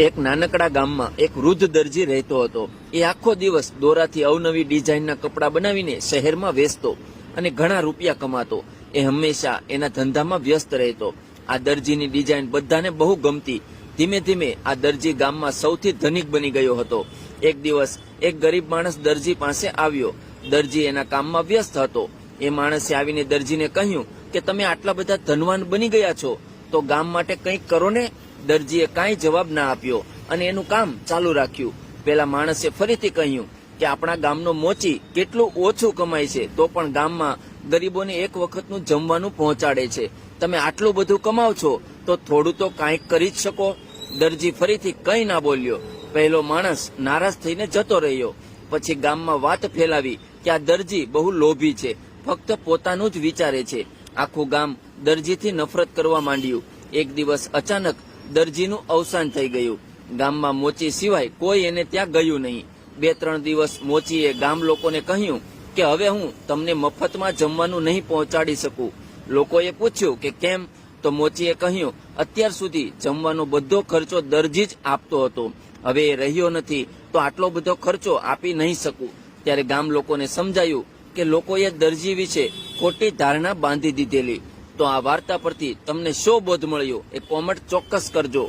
એક નાનકડા ગામમાં એક વૃદ્ધ દરજી રહેતો હતો. એ આખો દિવસ દોરાથી અવનવી ડિઝાઇનના કપડાં બનાવીને શહેરમાં વેચતો અને ઘણા રૂપિયા કમાતો. એ હંમેશા એના ધંધામાં વ્યસ્ત રહેતો. આ દરજીની ડિઝાઇન બધાને બહુ ગમતી. ધીમે ધીમે આ દરજી ગામમાં સૌથી ધનિક બની ગયો હતો. એક દિવસ એક ગરીબ માણસ દરજી પાસે આવ્યો. દરજી એના કામમાં વ્યસ્ત હતો. એ માણસે આવીને દરજીને કહ્યું કે, તમે આટલા બધા ધનવાન બની ગયા છો. તો ગામ માટે કંઈક કરો ને. દરજીએ કાંઈ જવાબ ના આપ્યો અને એનું કામ ચાલુ રાખ્યું. પેલા માણસે ફરીથી કહ્યું કે આપણા ગામનો મોચી કેટલું ઓછું કમાય છે, તો પણ ગામમાં ગરીબોને એક વખતનું જમવાનું પહોંચાડે છે. તમે આટલું બધું કમાવ છો, તો થોડું તો કાંઈક કરી જ શકો. દરજી ફરીથી કંઈ ના બોલ્યો. પહેલો માણસ નારાજ થઈને જતો રહ્યો. પછી ગામમાં વાત ફેલાવી કે આ દરજી બહુ લોભી છે, ફક્ત પોતાનું જ વિચારે છે. આખું ગામ દરજીથી નફરત કરવા માંડ્યું. એક દિવસ અચાનક દરજીનું અવસાન થઈ ગયું. ગામમાં મોચી સિવાય કોઈ એને ત્યાં ગયું નહીં. બે ત્રણ દિવસ મોચીએ ગામ લોકોને કહ્યું કે હવે હું તમને મફતમાં જમવાનું નહીં પહોંચાડી શકું. લોકોએ પૂછ્યું કે કેમ? તો મોચીએ કહ્યું, અત્યાર સુધી જમવાનો બધો ખર્ચો દરજી જ આપતો હતો. હવે એ રહ્યો નથી, તો આટલો બધો ખર્ચો આપી નહીં શકું. ત્યારે ગામ લોકોને સમજાયું કે લોકોએ દરજી વિશે ખોટી ધારણા બાંધી દીધેલી. તો આ વાર્તા પરથી તમને શો બોધ મળ્યો એ કોમેન્ટ ચોક્કસ કરજો.